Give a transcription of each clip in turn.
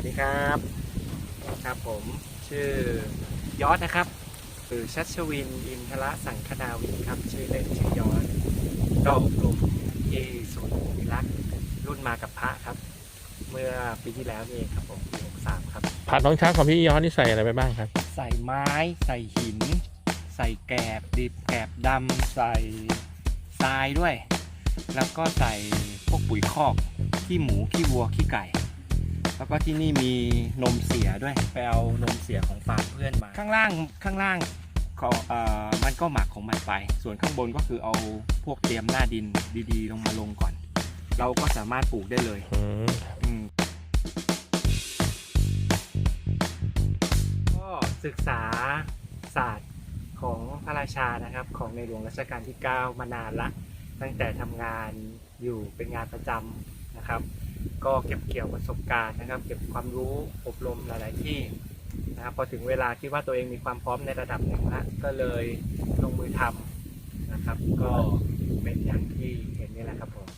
วัสดีครับ ครับผมชื่อยอดนะครับหรือชัชวิน อินทระสังคนาวินครับ ชื่อเล่นชื่อยอดก็อบรมที่ศูนย์ภูมิรักษ์รุ่นมากับพระครับ เมื่อปีที่แล้วนี่เองครับผมปี63ครับผัดน้องช้างของพี่ย้อนนี่ใส่อะไรไปบ้างครับ ใส่ไม้ใส่หิน ใส่แกบดิบแกบดำใส่ทรายด้วย แล้วก็ใส่พวกปุ๋ยคอกขี้หมูขี้วัวขี้ไก่ แล้วก็ที่นี่มีนมเสียด้วยไปเอานมเสียของฟาร์มเพื่อนมาข้างล่างข้างล่างก็เอ่อมันก็หมักของมันไป ส่วนข้างบนก็คือเอาพวกเตรียมหน้าดินดีๆ ลงมาลงก่อน เราก็สามารถปลูกได้เลยอืมอืมก็ศึกษาศาสตร์ของพระราชานะครับ ของในหลวงรัชกาลที่ 9 มานานละ ตั้งแต่ทำงานอยู่เป็นงานประจำนะครับ ก็เก็บเกี่ยวประสบการณ์นะครับ เก็บความรู้อบรมหลาย ๆ ที่นะครับพอถึงเวลาคิดว่าตัวเองมีความพร้อมในระดับหนึ่งแล้วก็เลยลงมือทำนะครับ ก็เป็นอย่างที่เห็นนี่แหละครับผม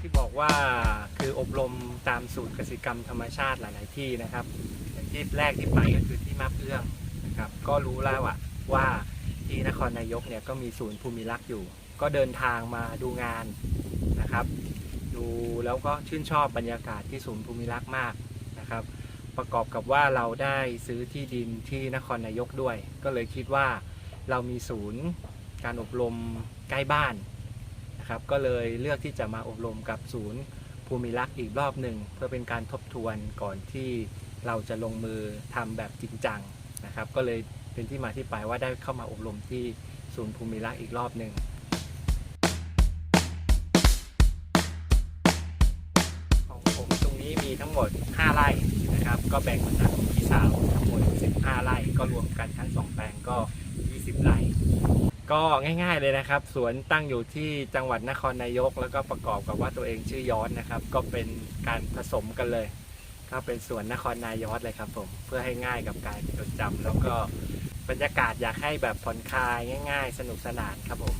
ที่บอกว่าคืออบรมตามสูตรกสิกรรมธรรมชาติหลาย ๆ ที่นะครับอย่างที่แรกที่ไปก็คือที่มาเอื้องนะครับ ก็รู้แล้วว่า ที่นครนายกเนี่ยก็มีศูนย์ภูมิรักษ์อยู่ ก็เดินทางมาดูงานนะครับ ดูแล้วก็ชื่นชอบบรรยากาศที่ศูนย์ภูมิรักษ์มากนะครับ ประกอบกับว่าเราได้ซื้อที่ดินที่นครนายกด้วย ก็เลยคิดว่าเรามีศูนย์การอบรมใกล้บ้านนะครับ ก็เลยเลือกที่จะมาอบรมกับศูนย์ภูมิรักษ์อีกรอบหนึ่งเพื่อเป็นการทบทวนก่อนที่เราจะลงมือทำแบบจริงจังนะครับ ก็เลย เป็นที่มาที่ไปว่าได้เข้ามาอบรมที่ศูนย์ภูมิรักษ์อีกรอบหนึ่งของผมตรงนี้มีทั้งหมด 5 ไร่นะครับ ก็แบ่งมาจากพี่สาวทั้งหมด 15 ไร่ก็รวมกันทั้งสองแปลงก็ 20 ไร่ก็ง่ายๆเลยนะครับ สวนตั้งอยู่ที่จังหวัดนครนายก แล้วก็ประกอบกับว่าตัวเองชื่อย้อนนะครับ ก็เป็นการผสมกันเลย ก็เป็นสวนนครนายกเลยครับผม เพื่อให้ง่ายกับการจดจำแล้วก็ บรรยากาศอยากให้แบบผ่อนคลายง่าย ๆ สนุกสนานครับผม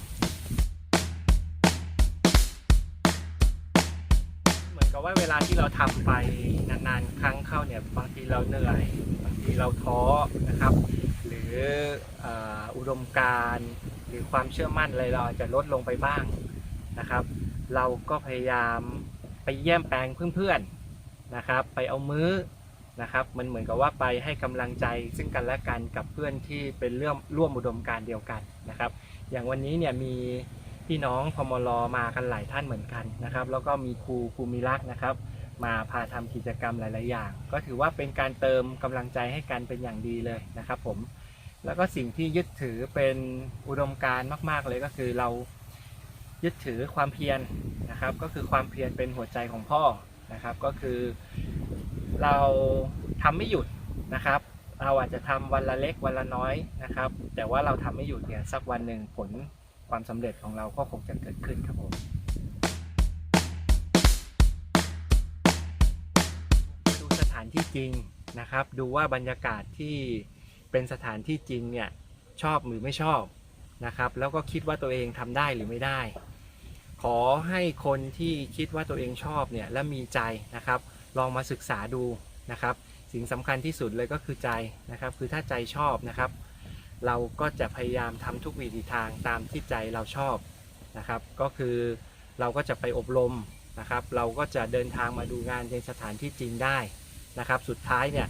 เหมือนกับว่าเวลาที่เราทำไปนานๆ ครั้งเข้าเนี่ยบางทีเราเหนื่อยบางทีเราท้อนะครับ หรืออุดมการณ์หรือความเชื่อมั่นอะไรเราอาจจะลดลงไปบ้างนะครับ เราก็พยายามไปเยี่ยมแปลงเพื่อนๆนะครับ ไปเอามื้อ นะครับ มันเหมือนกับว่าไปให้กำลังใจซึ่งกันและกันกับเพื่อนที่เป็นเรื่องร่วมอุดมการเดียวกันนะครับ อย่างวันนี้เนี่ยมีพี่น้องพมรมากันหลายท่านเหมือนกันนะครับ แล้วก็มีครูภูมิรักษ์นะครับ มาพาทำกิจกรรมหลาย ๆ อย่าง ก็ถือว่าเป็นการเติมกำลังใจให้กันเป็นอย่างดีเลยนะครับ ผม แล้วก็สิ่งที่ยึดถือเป็นอุดมการณ์มาก ๆ เลยก็คือเรายึดถือความเพียรนะครับ ก็คือความเพียรเป็นหัวใจของพ่อนะครับ ก็คือ เราทำไม่หยุดนะครับ เราอาจจะทำวันละเล็กวันละน้อยนะครับ แต่ว่าเราทำไม่หยุดเนี่ยสักวันหนึ่งผลความสำเร็จของเราก็คงจะเกิดขึ้นครับผมดูสถานที่จริงนะครับ ดูว่าบรรยากาศที่เป็นสถานที่จริงเนี่ยชอบหรือไม่ชอบนะครับ แล้วก็คิดว่าตัวเองทำได้หรือไม่ได้ ขอให้คนที่คิดว่าตัวเองชอบเนี่ยและมีใจนะครับ ลองมาศึกษาดูนะครับ สิ่งสำคัญที่สุดเลยก็คือใจนะครับ คือถ้าใจชอบนะครับ เราก็จะพยายามทำทุกวิถีทางตามที่ใจเราชอบนะครับ ก็คือเราก็จะไปอบรมนะครับ เราก็จะเดินทางมาดูงานในสถานที่จริงได้นะครับ สุดท้ายเนี่ย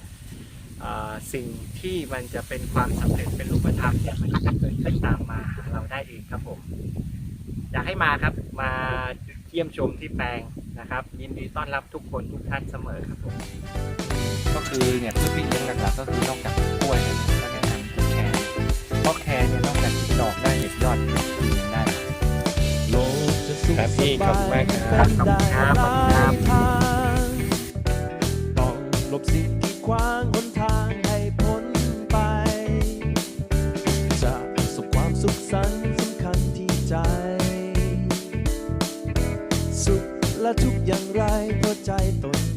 สิ่งที่มันจะเป็นความสำเร็จเป็นรูปธรรมเนี่ยมันก็จะเกิดขึ้นตามมาเราได้เองครับผมอยากให้มาครับมาเยี่ยมชมที่แปลง นะครับ ยินดีต้อนรับทุกคนทุกท่านเสมอครับผมก็คือเนี่ยพืชพี่เลี้ยงหลักๆก็คือนอกจากกล้วยแล้วก็แนะนำคือแคร์เพราะแคร์เนี่ยนอกจากกินดอกได้เด็ดยอดกินยังได้ครับพี่ขอบคุณมากครับขอบคุณครับขอบคุณครับต้องหลบสิ่งที่ขวางหนทางให้พ้นไป จะประสบความสุขสันต์สำคัญที่ใจ อย่างไรเพราะใจตน